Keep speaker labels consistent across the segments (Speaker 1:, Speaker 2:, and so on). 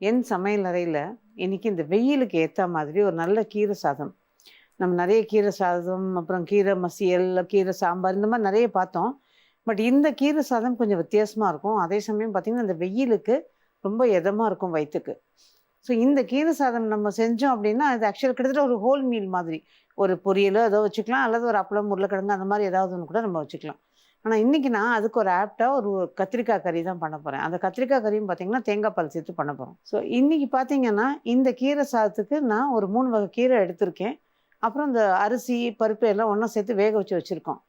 Speaker 1: என் சமையல் அறையில் இன்றைக்கி இந்த வெயிலுக்கு ஏற்ற மாதிரி ஒரு நல்ல கீரை சாதம். நம்ம நிறைய கீரை சாதம் அப்புறம் கீரை மசியல் கீரை சாம்பார் இந்த மாதிரி நிறைய பார்த்தோம். பட் இந்த கீரை சாதம் கொஞ்சம் வித்தியாசமாக இருக்கும். அதே சமயம் பார்த்திங்கன்னா இந்த வெயிலுக்கு ரொம்ப இதமாக இருக்கும் வயிற்றுக்கு ஸோ இந்த கீரை சாதம் நம்ம செஞ்சோம் அப்படின்னா இது ஆக்சுவலாக கிட்டத்தட்ட ஒரு ஹோல் மீல் மாதிரி. ஒரு பொரியலோ ஏதோ வச்சுக்கலாம். அல்லது ஒரு அப்பளம் உருளைக்கிழங்கு அந்த மாதிரி ஏதாவது ஒன்று கூட நம்ம வச்சுக்கலாம். ஆனால் இன்றைக்கி நான் அதுக்கு ஒரு ஆப்டாக ஒரு கத்திரிக்காய் கறி தான் பண்ண போகிறேன் அந்த கத்திரிக்காய் கறியும் பார்த்தீங்கன்னா தேங்காய் பால் சேர்த்து பண்ண போகிறோம் ஸோ இன்றைக்கி பார்த்தீங்கன்னா இந்த கீரை சாதத்துக்கு நான் ஒரு மூணு வகை கீரை எடுத்திருக்கேன். அப்புறம் இந்த அரிசி பருப்பு எல்லாம் ஒன்றா சேர்த்து வேக வச்சு வச்சுருக்கோம்.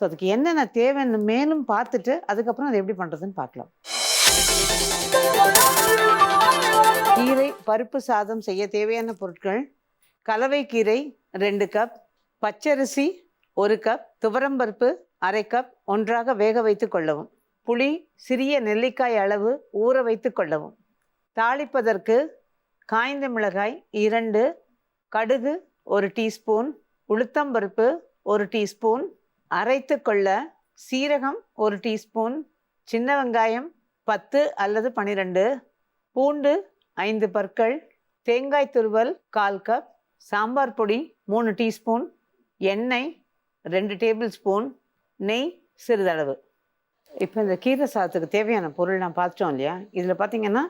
Speaker 1: ஸோ அதுக்கு என்னென்ன தேவைன்னு மேலும் பார்த்துட்டு அதுக்கப்புறம் அதை எப்படி பண்ணுறதுன்னு பார்க்கலாம் கீரை பருப்பு சாதம் செய்ய தேவையான பொருட்கள் கலவை கீரை ரெண்டு கப் பச்சரிசி ஒரு கப் துவரம்பருப்பு அரை கப் ஒன்றாக வேக வைத்து கொள்ளவும். புளி சிறிய நெல்லிக்காய் அளவு ஊற வைத்து கொள்ளவும். தாளிப்பதற்கு காய்ந்த மிளகாய் இரண்டு கடுகு ஒரு டீஸ்பூன் உளுத்தம்பருப்பு ஒரு டீஸ்பூன் அரைத்து கொள்ள சீரகம் ஒரு டீஸ்பூன் சின்ன வெங்காயம் பத்து அல்லது பனிரெண்டு பூண்டு ஐந்து பற்கள் தேங்காய் துருவல் கால் கப் சாம்பார் பொடி மூணு டீஸ்பூன் எண்ணெய் ரெண்டு டேபிள் ஸ்பூன் நெய் சிறிதளவு. இப்போ இந்த கீரை சாதத்துக்கு தேவையான பொருள் நான் பார்த்துட்டோம் இல்லையா? இதில் பார்த்தீங்கன்னா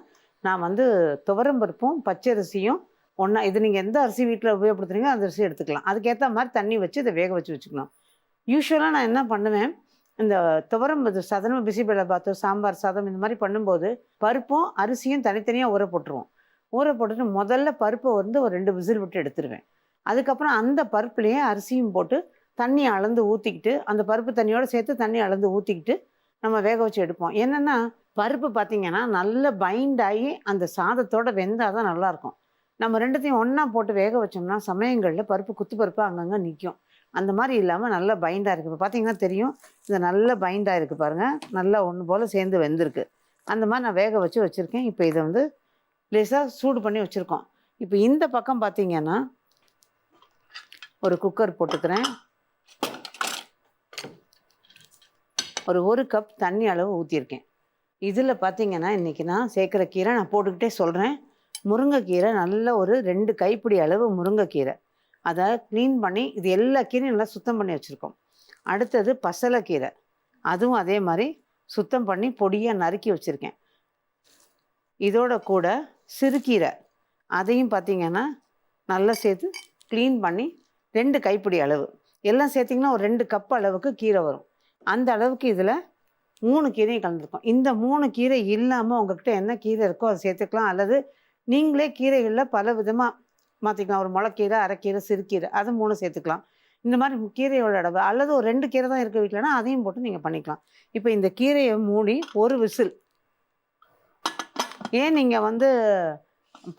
Speaker 1: நான் வந்து துவரம்பருப்பும் பச்சரிசியும் ஒன்றா இது நீங்கள் எந்த அரிசி வீட்டில் உபயோகப்படுத்துறீங்க அந்த அரிசி எடுத்துக்கலாம். அதுக்கேற்ற மாதிரி தண்ணி வச்சு இதை வேக வச்சு வச்சுக்கணும். யூஸ்வலாக நான் என்ன பண்ணுவேன் இந்த துவரம் இது சதனம் பிசிபேலை பாத்து சாம்பார் சாதம் இந்த மாதிரி பண்ணும்போது பருப்பும் அரிசியும் தனித்தனியாக ஊற போட்டுருவோம். ஊற போட்டுட்டு முதல்ல பருப்பை வந்து ஒரு ரெண்டு விசில் விட்டு எடுத்துருவேன். அதுக்கப்புறம் அந்த பருப்புலேயே அரிசியும் போட்டு தண்ணி அளந்து ஊற்றிக்கிட்டு அந்த பருப்பு தண்ணியோடு சேர்த்து தண்ணி அளந்து ஊற்றிக்கிட்டு நம்ம வேக வச்சு எடுப்போம். என்னென்னா பருப்பு பார்த்திங்கன்னா நல்லா பைண்ட் ஆகி அந்த சாதத்தோட வெந்தால் தான் நல்லாயிருக்கும் நம்ம ரெண்டுத்தையும் ஒன்றா போட்டு வேக வச்சோம்னா சமயங்களில் பருப்பு குத்து பருப்பு அங்கங்கே நிற்கும் அந்த மாதிரி இல்லாமல் நல்லா பைண்டாக இருக்குது இப்போ பார்த்தீங்கன்னா தெரியும் இது நல்ல பைண்டாக இருக்குது பாருங்கள் நல்லா ஒன்று போல் சேர்ந்து வெந்திருக்கு. அந்த மாதிரி நான் வேக வச்சு வச்சுருக்கேன். இப்போ இதை வந்து லேசாக சூடு பண்ணி வச்சுருக்கோம். இப்போ இந்த பக்கம் பார்த்தீங்கன்னா ஒரு குக்கர் போட்டுக்கிறேன். ஒரு ஒரு கப் தண்ணி அளவு ஊற்றிருக்கேன் இதில் பார்த்தீங்கன்னா இன்றைக்கி நான் சேர்க்குற கீரை நான் போட்டுக்கிட்டே சொல்கிறேன் முருங்கைக்கீரை நல்ல ஒரு ரெண்டு கைப்பிடி அளவு முருங்கைக்கீரை. அதை க்ளீன் பண்ணி இது எல்லா கீரையும் நல்லா சுத்தம் பண்ணி வச்சுருக்கோம். அடுத்தது பசலைக்கீரை. அதுவும் அதே மாதிரி சுத்தம் பண்ணி பொடியாக நறுக்கி வச்சுருக்கேன். இதோட கூட சிறுகீரை. அதையும் பார்த்தீங்கன்னா நல்லா சேர்த்து க்ளீன் பண்ணி ரெண்டு கைப்பிடி அளவு. எல்லாம் சேர்த்திங்கன்னா ஒரு ரெண்டு கப் அளவுக்கு கீரை வரும். அந்த அளவுக்கு இதில் மூணு கீரையும் கலந்துருக்கோம். இந்த மூணு கீரை இல்லாமல் உங்ககிட்ட என்ன கீரை இருக்கோ அதை சேர்த்துக்கலாம். அல்லது நீங்களே கீரைகளில் பல விதமாக மாற்றிக்கலாம் ஒரு முளைக்கீரை அரைக்கீரை சிறுகீரை அது மூணு சேர்த்துக்கலாம். இந்த மாதிரி கீரையோட அளவு. அல்லது ஒரு ரெண்டு கீரை தான் இருக்க வீட்டிலனா அதையும் போட்டு நீங்கள் பண்ணிக்கலாம். இப்போ இந்த கீரையை மூடி ஒரு விசில். ஏன் நீங்கள் வந்து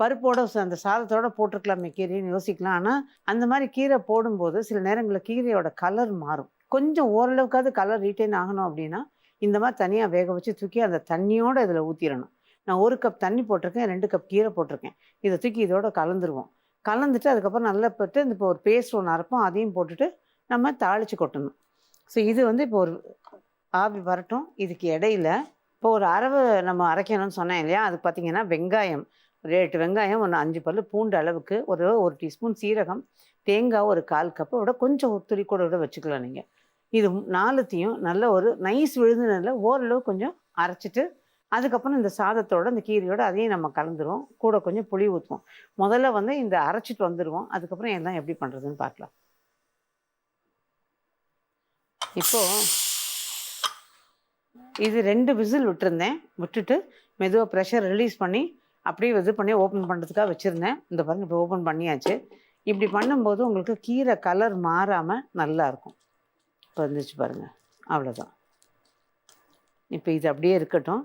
Speaker 1: பருப்போட அந்த சாதத்தோட போட்டிருக்கலாமே கீரைன்னு யோசிக்கலாம். ஆனால் அந்த மாதிரி கீரை போடும்போது சில நேரங்களில் கீரையோட கலர் மாறும். கொஞ்சம் ஓரளவுக்காவது கலர் ரீட்டைன் ஆகணும் அப்படின்னா இந்த மாதிரி தனியாக வேக வச்சு தூக்கி அந்த தண்ணியோடு இதில் ஊற்றிடணும் நான் ஒரு கப் தண்ணி போட்டிருக்கேன் ரெண்டு கப் கீரை போட்டிருக்கேன். இதை தூக்கி இதோட கலந்துருவோம். கலந்துட்டு அதுக்கப்புறம் நல்லா போட்டு இந்த இப்போ ஒரு பேஸ்ட் ஒன்று அரைப்போம் அதையும் போட்டுட்டு நம்ம தாளித்து கொட்டணும். ஸோ இது வந்து இப்போ ஒரு ஆவி வரட்டும். இதுக்கு இடையில இப்போ ஒரு அரவு நம்ம அரைக்கணும்னு சொன்னேன் இல்லையா? அது பார்த்தீங்கன்னா வெங்காயம். ஒரு எட்டு வெங்காயம் ஒன்று அஞ்சு பல்லு பூண்டு அளவுக்கு ஒரு ஒரு டீஸ்பூன் சீரகம் தேங்காய் ஒரு கால் கப்பு விட கொஞ்சம் ஒரு துளி கூட விட வச்சுக்கலாம் நீங்கள் இது நாலுத்தையும் நல்ல ஒரு நைஸ் விழுது ஓரளவு கொஞ்சம் அரைச்சிட்டு அதுக்கப்புறம் இந்த சாதத்தோட இந்த கீரையோட அதையும் நம்ம கலந்துருவோம். கூட கொஞ்சம் புளி ஊற்றுவோம் முதல்ல வந்து இந்த அரைச்சிட்டு வந்துடுவோம் அதுக்கப்புறம் எல்லாம் எப்படி பண்ணுறதுன்னு பார்க்கலாம். இப்போது இது ரெண்டு விசில் விட்டுருந்தேன். விட்டுட்டு மெதுவாக ப்ரெஷர் ரிலீஸ் பண்ணி அப்படியே இது பண்ணி ஓப்பன் பண்ணுறதுக்காக வச்சுருந்தேன். இந்த பாருங்க இப்போ ஓப்பன் பண்ணியாச்சு. இப்படி பண்ணும்போது உங்களுக்கு கீரை கலர் மாறாமல் நல்லா இருக்கும். இப்போ வந்துச்சு பாருங்கள் அவ்வளோதான் இப்போ இது அப்படியே இருக்கட்டும்.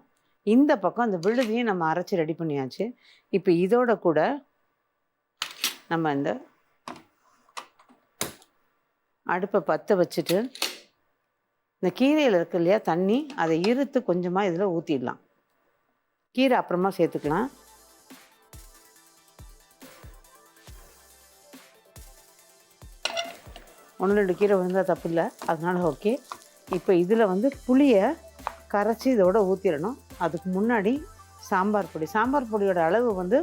Speaker 1: இந்த பக்கம் அந்த விழுதையும் நம்ம அரைச்சி ரெடி பண்ணியாச்சு. இப்போ இதோட கூட நம்ம இந்த அடுப்பை பற்ற வச்சுட்டு இந்த கீரையில் இருக்கு இல்லையா தண்ணி அதை இருத்து கொஞ்சமாக இதில் ஊற்றிடலாம் கீரை அப்புறமா சேர்த்துக்கலாம். ஒன்று ரெண்டு கீரை விழுந்தால் தப்பு இல்லை அதனால் ஓகே இப்போ இதில் வந்து புளியை கரைச்சி இதோட ஊற்றிடணும் அதுக்கு முன்னாடி சாம்பார் பொடி. சாம்பார் பொடியோட அளவு வந்து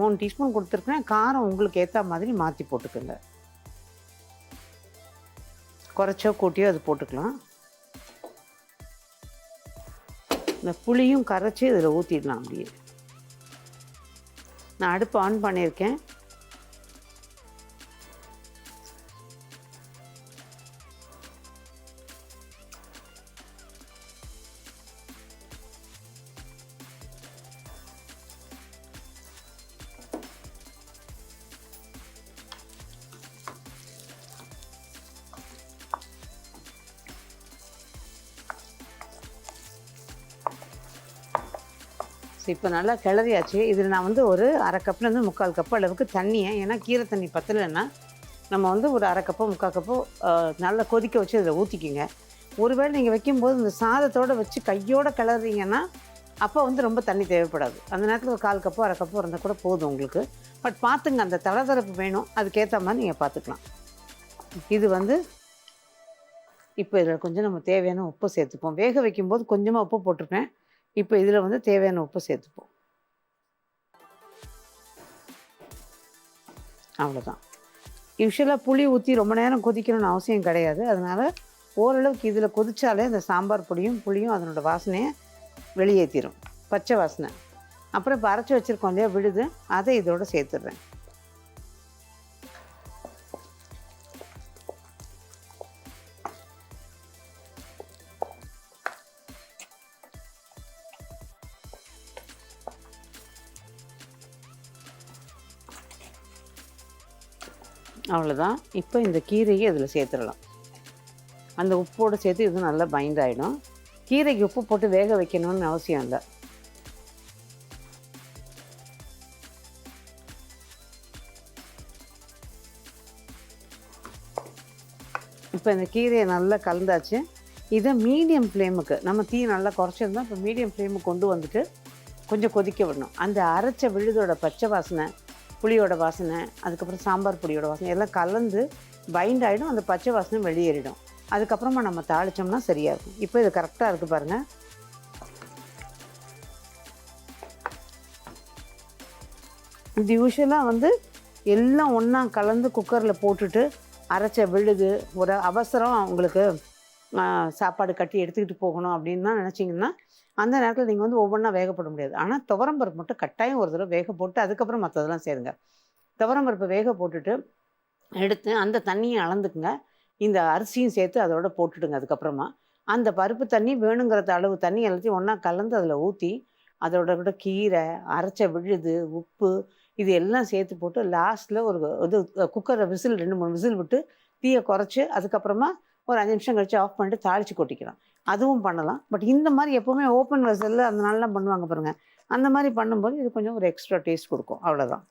Speaker 1: மூணு டீஸ்பூன் கொடுத்துருக்கேன். காரம் உங்களுக்கு ஏற்ற மாதிரி மாற்றி போட்டுக்கோங்க. குறைச்சோ கூட்டியோ அது போட்டுக்கலாம். இந்த புளியும் கரைச்சி இதில் ஊற்றிடலாம் அப்படியே. நான் அடுப்பு ஆன் பண்ணியிருக்கேன். இப்போ நல்லா கிளறியாச்சு. இதில் நான் வந்து ஒரு அரை கப்லேருந்து முக்கால் கப் அளவுக்கு தண்ணியை ஏன்னா கீரை தண்ணி பத்தலைன்னா நம்ம வந்து ஒரு அரை கப்போ முக்கால் கப்போ நல்லா கொதிக்க வச்சு இதில் ஊற்றிக்கிங்க ஒருவேளை நீங்கள் வைக்கும்போது இந்த சாதத்தோடு வச்சு கையோடு கிளறீங்கன்னா அப்போ வந்து ரொம்ப தண்ணி தேவைப்படாது. அந்த நேரத்தில் ஒரு கால் கப்போ அரை கப்போ இருந்தால் கூட போதும் உங்களுக்கு. பட் பார்த்துங்க அந்த தளதரப்பு வேணும். அதுக்கேற்ற மாதிரி நீங்கள் பார்த்துக்கலாம் இது வந்து இப்போ இதில் கொஞ்சம் நம்ம தேவையான உப்பு சேர்த்துப்போம். வேக வைக்கும்போது கொஞ்சமாக உப்பு போட்டிருப்பேன் இப்போ இதில் வந்து தேவையான உப்பு சேர்த்துப்போம். அவ்வளோதான் யூஸ்வலாக புளி ஊற்றி ரொம்ப நேரம் கொதிக்கணும்னு அவசியம் கிடையாது. அதனால் ஓரளவுக்கு இதில் கொதித்தாலே இந்த சாம்பார் பொடியும் புளியும் அதனோட வாசனையை வெளியேற்றிடும் பச்சை வாசனை. அப்புறம் இப்போ அரைச்சி வச்சுருக்கோம் இல்லையா விழுது அதை இதோட சேர்த்துடுறேன். அவ்வளோதான் இப்போ இந்த கீரையை இதில் சேர்த்துடலாம். அந்த உப்போடு சேர்த்து இது நல்லா பைண்ட் ஆகிடும் கீரைக்கு உப்பு போட்டு வேக வைக்கணும்னு அவசியம் இல்லை. இப்போ இந்த கீரையை நல்லா கலந்தாச்சு. இதை மீடியம் ஃப்ளேமுக்கு நம்ம தீ நல்லா குறைச்சிருந்தோம் இப்போ மீடியம் ஃப்ளேமுக்கு கொண்டு வந்துட்டு கொஞ்சம் கொதிக்க விடணும். அந்த அரைச்ச விழுதோட பச்சை வாசனை புளியோட வாசனை அதுக்கப்புறம் சாம்பார் பொடியோட வாசனை எல்லாம் கலந்து பைண்ட் ஆகிடும் அந்த பச்சை வாசனை வெளியேறிடும். அதுக்கப்புறமா நம்ம தாளிச்சோம்னா சரியாக இருக்கும் இப்போ இது கரெக்டாக இருக்குது பாருங்கள் இது யூஸ்வலாக வந்து எல்லாம் ஒன்றா கலந்து குக்கரில் போட்டுட்டு அரைச்ச விழுது ஒரு அவசரம் அவங்களுக்கு சாப்பாடு கட்டி எடுத்துக்கிட்டு போகணும் அப்படின்னு தான் நினச்சிங்கன்னா அந்த நேரத்தில் நீங்கள் வந்து ஒவ்வொன்றா வேகப்பட முடியாது. ஆனால் துவரம்பருப்பு மட்டும் கட்டாயம் ஒரு தடவை வேக போட்டு அதுக்கப்புறம் மற்றதெல்லாம் சேருங்க. துவரம்பருப்பை வேக போட்டுட்டு எடுத்து அந்த தண்ணியை அளந்துக்குங்க. இந்த அரிசியும் சேர்த்து அதோட போட்டுடுங்க அதுக்கப்புறமா. அந்த பருப்பு தண்ணி வேணுங்கிற அளவு தண்ணி எல்லாத்தையும் ஒன்றா கலந்து அதில் ஊற்றி அதோட கூட கீரை அரைச்ச விழுது உப்பு இது எல்லாம் சேர்த்து போட்டு லாஸ்ட்டில் ஒரு இது குக்கரை விசில் ரெண்டு மூணு விசில் விட்டு தீயை குறைச்சி அதுக்கப்புறமா ஒரு அஞ்சு நிமிஷம் கழிச்சு ஆஃப் பண்ணிட்டு தாளித்து கொட்டிக்கலாம். அதுவும் பண்ணலாம். பட் இந்த மாதிரி எப்போவுமே ஓப்பன் வெசலில் அந்த நாள்லாம் பண்ணுவாங்க பாருங்கள் அந்த மாதிரி பண்ணும்போது இது கொஞ்சம் ஒரு எக்ஸ்ட்ரா டேஸ்ட் கொடுக்கும். அவ்வளோதான்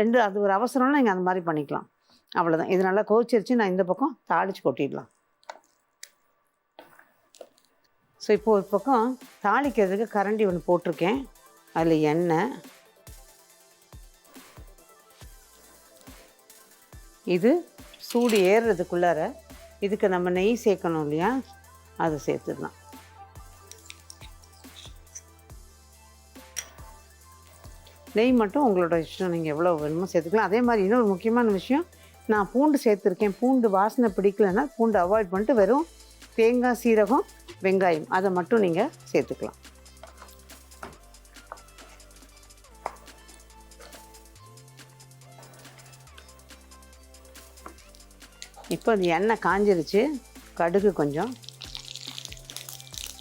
Speaker 1: ரெண்டு அது ஒரு அவசரம்னா நீங்கள் அந்த மாதிரி பண்ணிக்கலாம். அவ்வளோதான் இது நல்லா கொதிச்சிருச்சு நான் இந்த பக்கம் தாளித்து கொட்டிடலாம். ஸோ இப்போ ஒரு பக்கம் தாளிக்கிறதுக்கு கரண்டி ஒன்று போட்டிருக்கேன். அதில் எண்ணெய். இது சூடு ஏறுறதுக்குள்ளார இதுக்கு நம்ம நெய் சேர்க்கணும் இல்லையா? அதை சேர்த்துடலாம். நெய் மட்டும் உங்களோட இஷ்டம். நீங்கள் எவ்வளோ வேணுமோ சேர்த்துக்கலாம். அதே மாதிரி இன்னொரு முக்கியமான விஷயம் நான் பூண்டு சேர்த்துருக்கேன். பூண்டு வாசனை பிடிக்கலன்னா பூண்டு அவாய்ட் பண்ணிட்டு வெறும் தேங்காய் சீரகம் வெங்காயம் அதை மட்டும் நீங்கள் சேர்த்துக்கலாம். இப்போ அது எண்ணெய் காஞ்சிருச்சு. கடுகு கொஞ்சம்.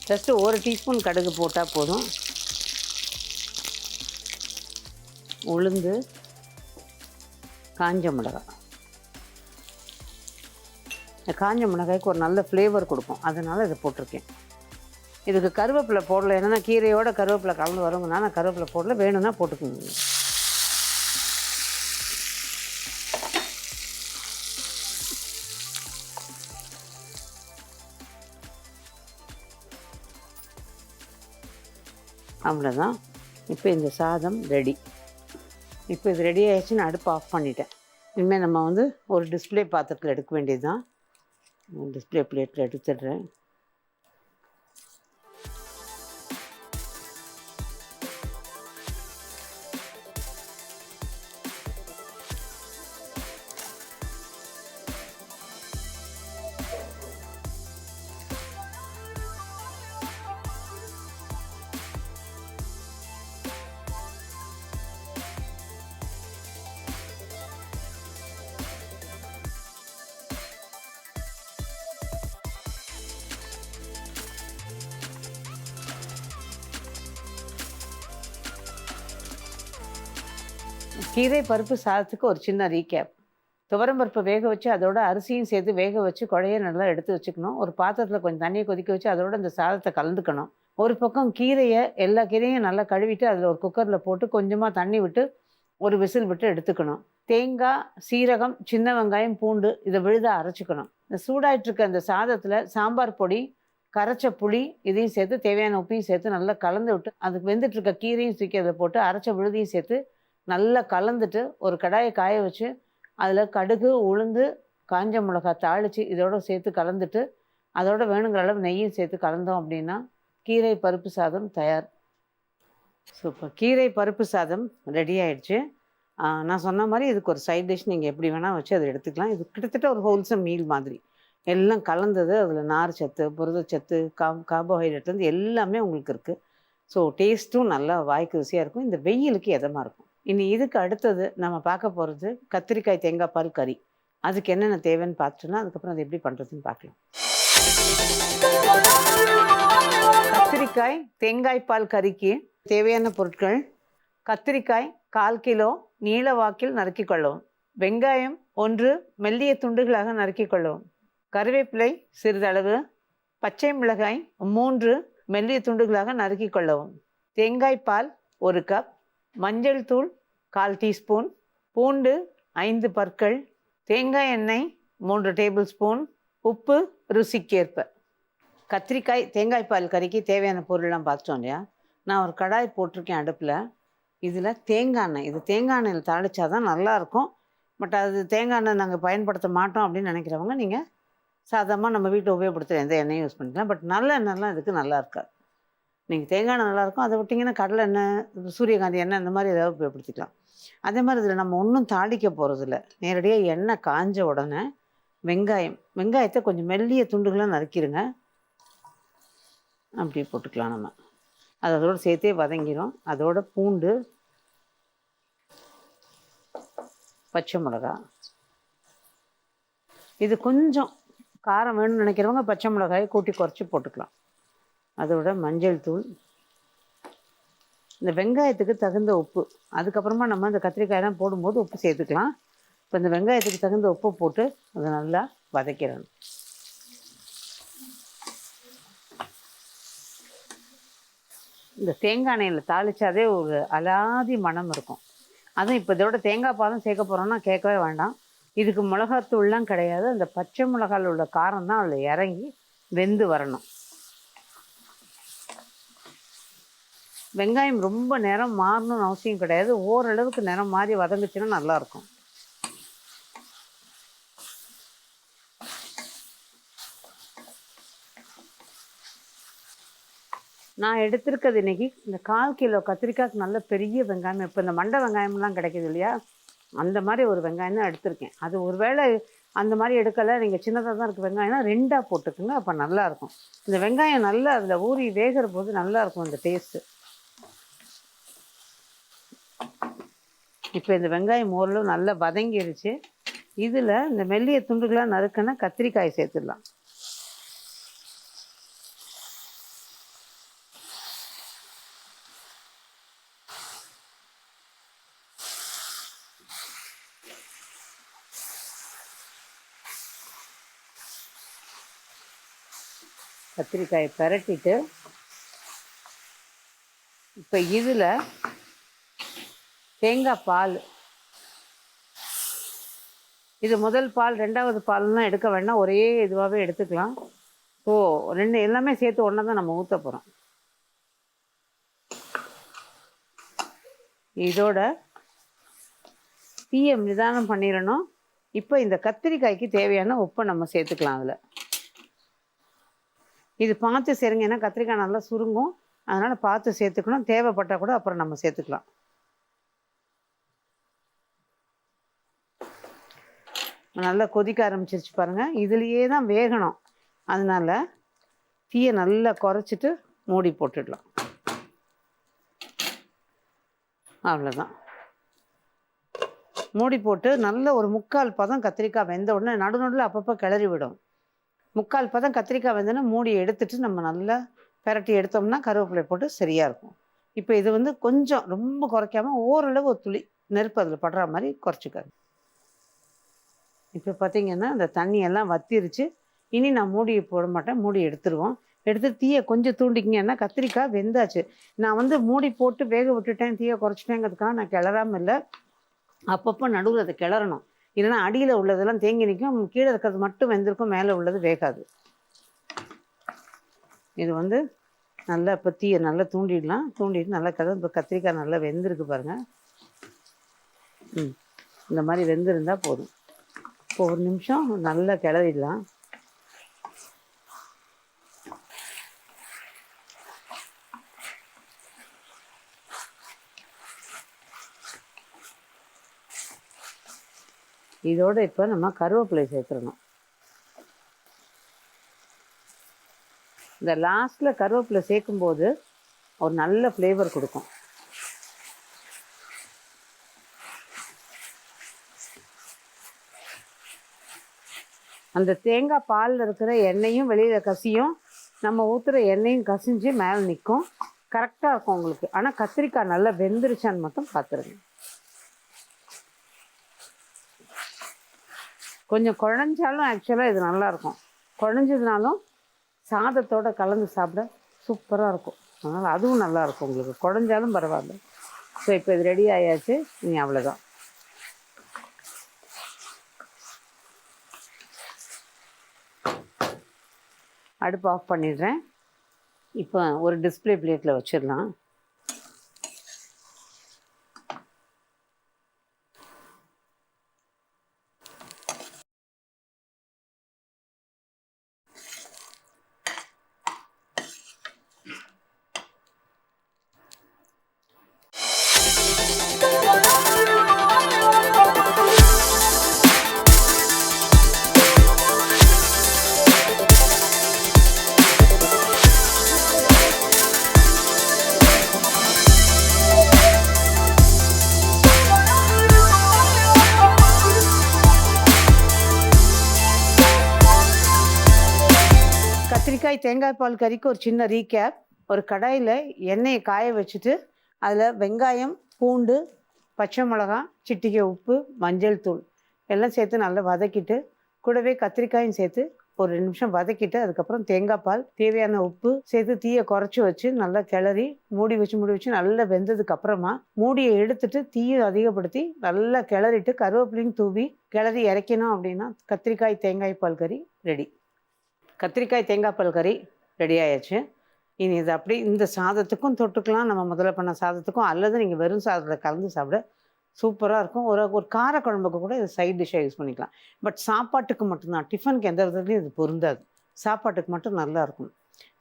Speaker 1: ஜஸ்ட்டு ஒரு டீஸ்பூன் கடுகு போட்டால் போதும். உளுந்து காஞ்ச மிளகாய். இந்த காஞ்ச மிளகாய்க்கு ஒரு நல்ல ஃப்ளேவர் கொடுக்கும். அதனால் இதை போட்டிருக்கேன். இதுக்கு கருவேப்பிலை போடல. ஏன்னா கீரையோட கருவேப்பிலை கலந்து வருங்கன்னா நான் கருவேப்பிலை போடல. வேணும்னா போட்டுக்கோங்க. அவ்வளோதான் இப்போ இந்த சாதம் ரெடி இப்போ இது ரெடி ஆயிடுச்சு நான் அடுப்பு ஆஃப் பண்ணிட்டேன். இனிமேல் நம்ம வந்து ஒரு டிஸ்ப்ளே பாத்திரத்தில் எடுக்க வேண்டியது தான் டிஸ்பிளே பிளேட்டில் எடுத்துடுறேன். கீரை பருப்பு சாதத்துக்கு ஒரு சின்ன ரீகேப் துவரம் பருப்பு வேக வச்சு அதோட அரிசியும் சேர்த்து வேக வச்சு குழைய நல்லா எடுத்து வச்சுக்கணும். ஒரு பாத்திரத்தில் கொஞ்சம் தண்ணியை கொதிக்க வச்சு அதோட அந்த சாதத்தை கலந்துக்கணும். ஒரு பக்கம் கீரையை எல்லா கீரையும் நல்லா கழுவிட்டு அதில் ஒரு குக்கரில் போட்டு கொஞ்சமாக தண்ணி விட்டு ஒரு விசில் விட்டு எடுத்துக்கணும். தேங்காய் சீரகம் சின்ன வெங்காயம் பூண்டு இதை விழுதாக அரைச்சிக்கணும். இந்த சூடாயிட்டு இருக்க அந்த சாதத்தில் சாம்பார் பொடி கரைச்ச புளி இதையும் சேர்த்து தேவையான உப்பையும் சேர்த்து நல்லா கலந்து விட்டு அதுக்கு வெந்துட்டு இருக்க கீரையும் தூக்கி அதில் போட்டு அரைச்ச விழுதையும் சேர்த்து நல்லா கலந்துட்டு ஒரு கடாயை காய வச்சு அதில் கடுகு உளுந்து காஞ்ச மிளகாய் தாளித்து இதோட சேர்த்து கலந்துட்டு அதோட வேணுங்கிற அளவு நெய்யும் சேர்த்து கலந்தோம் அப்படின்னா கீரை பருப்பு சாதம் தயார். சூப்பர். கீரை பருப்பு சாதம் ரெடி ஆயிடுச்சு. நான் சொன்ன மாதிரி இதுக்கு ஒரு சைட் டிஷ் நீங்கள் எப்படி வேணால் வச்சு அதை எடுத்துக்கலாம். இது கிட்டத்தட்ட ஒரு ஹோல்சம் மீல் மாதிரி. எல்லாம் கலந்தது அதில் நார் சத்து புரதச்சத்து கா கார்போஹைட்ரேட் வந்து எல்லாமே உங்களுக்கு இருக்குது ஸோ டேஸ்ட்டும் நல்லா வாய்க்கு ருசியாக இருக்கும். இந்த வெயிலுக்கு எதமாக இருக்கும்? இனி இதுக்கு அடுத்தது நம்ம பார்க்க போகிறது கத்திரிக்காய் தேங்காய் பால் கறி. அதுக்கு என்னென்ன தேவைன்னு பார்த்துட்டோம்னா அதுக்கப்புறம் அது எப்படி பண்ணுறதுன்னு பார்க்கலாம். கத்திரிக்காய் தேங்காய் பால் கறிக்கு தேவையான பொருட்கள் கத்திரிக்காய் கால் கிலோ நீள வாக்கில் நறுக்கிக் கொள்ளவும். வெங்காயம் ஒன்று மெல்லிய துண்டுகளாக நறுக்கிக் கொள்ளவும். கருவேப்பிலை சிறிதளவு பச்சை மிளகாய் மூன்று மெல்லிய துண்டுகளாக நறுக்கிக் கொள்ளவும். தேங்காய் பால் ஒரு கப் மஞ்சள் தூள் கால் டீஸ்பூன் பூண்டு ஐந்து பற்கள் தேங்காய் எண்ணெய் மூன்று டேபிள் ஸ்பூன் உப்பு ருசிக்கேற்ப. கத்திரிக்காய் தேங்காய் பால் கறிக்கு தேவையான பொருள்லாம் பார்த்தோம் இல்லையா? நான் ஒரு கடாய் போட்டிருக்கேன் அடுப்பில். இதில் தேங்காய் எண்ணெய். இது தேங்காய் எண்ணெயில் தாளித்தா தான் நல்லாயிருக்கும். பட் அது தேங்காய் எண்ணெய் நாங்கள் பயன்படுத்த மாட்டோம் அப்படின்னு நினைக்கிறவங்க நீங்கள் சாதாரணமாக நம்ம வீட்டில் உபயோகப்படுத்துகிற எந்த எண்ணெயும் யூஸ் பண்ணிக்கலாம். பட் நல்ல எண்ணெய்லாம் இதுக்கு நல்லா இருக்காது. நீங்கள் தேங்காய் எண்ணெய் நல்லாயிருக்கும். அதை விட்டிங்கன்னா கடலை எண்ணெய் சூரியகாந்தி எண்ணெய் இந்த மாதிரி ஏதாவது பயன்படுத்திக்கலாம் அதே மாதிரி இதில் நம்ம ஒன்றும் தாளிக்க போகிறதில்ல நேரடியாக எண்ணெய் காஞ்ச உடனே வெங்காயம் வெங்காயத்தை கொஞ்சம் மெல்லிய துண்டுகளாக நறுக்கிடுங்க அப்படி போட்டுக்கலாம் நம்ம. அது அதோட சேர்த்தே வதங்கிடும் அதோட பூண்டு பச்சை மிளகா. இது கொஞ்சம் காரம் வேணும்னு நினைக்கிறவங்க பச்சை மிளகாயை கூட்டி குறைச்சி போட்டுக்கலாம். அதோட மஞ்சள் தூள். இந்த வெங்காயத்துக்கு தகுந்த உப்பு. அதுக்கப்புறமா நம்ம அந்த கத்திரிக்காயெல்லாம் போடும்போது உப்பு சேர்த்துக்கலாம். இப்போ இந்த வெங்காயத்துக்கு தகுந்த உப்பு போட்டு அதை நல்லா வதக்கிடணும். இந்த தேங்காய் எண்ணெயில் தாளிச்சாதே ஒரு அலாதி மனம் இருக்கும். அதுவும் இப்போ இதோட தேங்காய் பாதம் சேர்க்க போகிறோம்னா கேட்கவே வேண்டாம். இதுக்கு மிளகாத்தூள்லாம் கிடையாது. அந்த பச்சை மிளகாயில் உள்ள காரம் தான் அதில் இறங்கி வெந்து வரணும். வெங்காயம் ரொம்ப நேரம் மாறணும்னு அவசியம் கிடையாது. ஓரளவுக்கு நேரம் மாறி வதங்குச்சுன்னா நல்லாயிருக்கும். நான் எடுத்திருக்கிறது இன்றைக்கி இந்த கால் கிலோ கத்திரிக்காய்க்கு நல்ல பெரிய வெங்காயம். இப்போ இந்த மண்டை வெங்காயம்லாம் கிடைக்குது இல்லையா? அந்த மாதிரி ஒரு வெங்காயம் தான் எடுத்திருக்கேன். அது ஒருவேளை அந்த மாதிரி எடுக்கலை. நீங்கள் சின்னதாக தான் இருக்குது வெங்காயம்னா ரெண்டாக போட்டுக்குங்க அப்போ நல்லாயிருக்கும். இந்த வெங்காயம் நல்லா அதில் ஊறி வேகிற போது நல்லாயிருக்கும் அந்த டேஸ்ட்டு இப்போ இந்த வெங்காயம் ஓரளவு நல்லா வதங்கிடுச்சு இதில் இந்த மெல்லிய துண்டுகளாக நறுக்குன்னா கத்திரிக்காய் சேர்த்துடலாம். கத்திரிக்காயை பரட்டிட்டு இப்போ இதில் தேங்காய் பால். இது முதல் பால் ரெண்டாவது பால்லாம் எடுக்க வேண்டாம் ஒரே இதுவாகவே எடுத்துக்கலாம். ஸோ ரெண்டு எல்லாமே சேர்த்து ஒன்றா தான் நம்ம ஊற்ற போகிறோம் இதோட தீயை நிதானம் பண்ணிடணும். இப்போ இந்த கத்திரிக்காய்க்கு தேவையான உப்பை நம்ம சேர்த்துக்கலாம் அதில். இது பார்த்து சேருங்க ஏன்னா கத்திரிக்காய் நல்லா சுருங்கும். அதனால் பார்த்து சேர்த்துக்கணும். தேவைப்பட்டால் கூட அப்புறம் நம்ம சேர்த்துக்கலாம். நல்லா கொதிக்க ஆரம்பிச்சிருச்சு பாருங்கள் இதுலேயே தான் வேகணும். அதனால் தீயை நல்லா குறைச்சிட்டு மூடி போட்டுடலாம். அவ்வளோதான் மூடி போட்டு நல்ல ஒரு முக்கால் பதம் கத்திரிக்காய் வெந்த உடனே நடு நடுவில் அப்பப்போ கிளறி விடும். முக்கால் பதம் கத்திரிக்காய் வெந்தோடனே மூடி எடுத்துட்டு நம்ம நல்லா பெரட்டி எடுத்தோம்னா கருவேப்பிலை போட்டு சரியாக இருக்கும். இப்போ இது வந்து கொஞ்சம் ரொம்ப குறைக்காமல் ஓரளவு ஒரு துளி நெருப்பு அதில் படுற மாதிரி குறைச்சிக்காது இப்போ பார்த்தீங்கன்னா அந்த தண்ணியெல்லாம் வத்திருச்சு. இனி நான் மூடியை போட மாட்டேன். மூடி எடுத்துருவோம். எடுத்து தீயை கொஞ்சம் தூண்டிக்கிங்கன்னா கத்திரிக்காய் வெந்தாச்சு. நான் வந்து மூடி போட்டு வேக விட்டுட்டேன். தீயை குறைச்சிட்டேங்கிறதுக்காக நான் கிளறாம இல்லை. அப்பப்போ நடுவில் அதை கிளறணும். இல்லைன்னா அடியில் உள்ளதெல்லாம் தேங்கி நிற்கும். கீழே இருக்கிறது மட்டும் வெந்திருக்கும். மேலே உள்ளது வேகாது. இது வந்து நல்லா இப்போ தீயை நல்லா தூண்டிடலாம். தூண்டிட்டு நல்லா கதை இப்போ கத்திரிக்காய் நல்லா வெந்திருக்கு பாருங்கள் ம். இந்த மாதிரி வெந்திருந்தால் போதும். இப்போ ஒரு நிமிஷம் நல்லா கிளறிடலாம். இதோட இப்போ நம்ம கருவேப்பிலை சேர்த்துடணும். இந்த லாஸ்ட்டில் கருவேப்பிலை சேர்க்கும்போது ஒரு நல்ல ஃப்ளேவர் கொடுக்கும். அந்த தேங்காய் பாலில் இருக்கிற எண்ணெயும் வெளியில் கசியும். நம்ம ஊற்றுற எண்ணெயும் கசிஞ்சு மேலே நிற்கும் கரெக்டாக இருக்கும் உங்களுக்கு. ஆனால் கத்திரிக்காய் நல்லா வெந்துருச்சான்னு மட்டும் பார்த்துருங்க கொஞ்சம் குழஞ்சாலும் ஆக்சுவலாக இது நல்லாயிருக்கும் குழஞ்சதுனாலும் சாதத்தோட கலந்து சாப்பிட சூப்பராக இருக்கும். அதனால் அதுவும் நல்லாயிருக்கும் உங்களுக்கு. குழஞ்சாலும் பரவாயில்ல. ஸோ இப்போ இது ரெடி ஆயாச்சு. நீ அவ்வளோதான் அடுப்பு ஆஃப் பண்ணிடுறேன். இப்போ ஒரு டிஸ்ப்ளே பிளேட்டில் வச்சிடலாம். கத்திரிக்காய் தேங்காய் பால் கறிக்கு ஒரு சின்ன ரீகேப் ஒரு கடாயில் எண்ணெயை காய வச்சுட்டு அதில் வெங்காயம் பூண்டு பச்சை மிளகாய் சிட்டிகை உப்பு மஞ்சள் தூள் எல்லாம் சேர்த்து நல்லா வதக்கிட்டு கூடவே கத்திரிக்காயும் சேர்த்து ஒரு ரெண்டு நிமிஷம் வதக்கிட்டு அதுக்கப்புறம் தேங்காய் பால் தேவையான உப்பு சேர்த்து தீயை குறைச்சி வச்சு நல்லா கிளறி மூடி வச்சு மூடி வச்சு நல்லா வெந்ததுக்கு அப்புறமா மூடியை எடுத்துட்டு தீயை அதிகப்படுத்தி நல்லா கிளறிட்டு கருவேப்பிலையும் தூவி கிளறி இறக்கணும் அப்படின்னா கத்திரிக்காய் தேங்காய் பால் கறி ரெடி கத்திரிக்காய் தேங்காய் பால் கறி ரெடி ஆயாச்சு. இனி இது அப்படி இந்த சாதத்துக்கும் தொட்டுக்கலாம். நம்ம முதல்ல பண்ண சாதத்துக்கும் அல்லது நீங்கள் வெறும் சாதத்தில் கலந்து சாப்பிட சூப்பராக இருக்கும். ஒரு ஒரு காரக்குழம்புக்கு கூட இது சைட் டிஷ்ஷாக யூஸ் பண்ணிக்கலாம். பட் சாப்பாட்டுக்கு மட்டும்தான். டிஃபனுக்கு எந்த விதத்துலையும் இது பொருந்தாது. சாப்பாட்டுக்கு மட்டும் நல்லா இருக்கும்.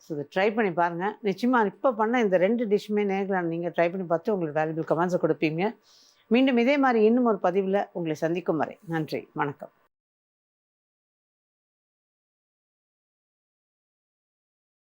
Speaker 1: ஸோ இதை ட்ரை பண்ணி பாருங்கள் நிச்சயமாக இப்போ பண்ண இந்த ரெண்டு டிஷ்ஷுமே நேரில் நீங்கள் ட்ரை பண்ணி பார்த்து உங்களுக்கு வேல்யூபிள் கமெண்ட்ஸை கொடுப்பீங்க. மீண்டும் இதே மாதிரி இன்னும் ஒரு பதிவில் உங்களை சந்திக்கும் வரை. நன்றி. வணக்கம்.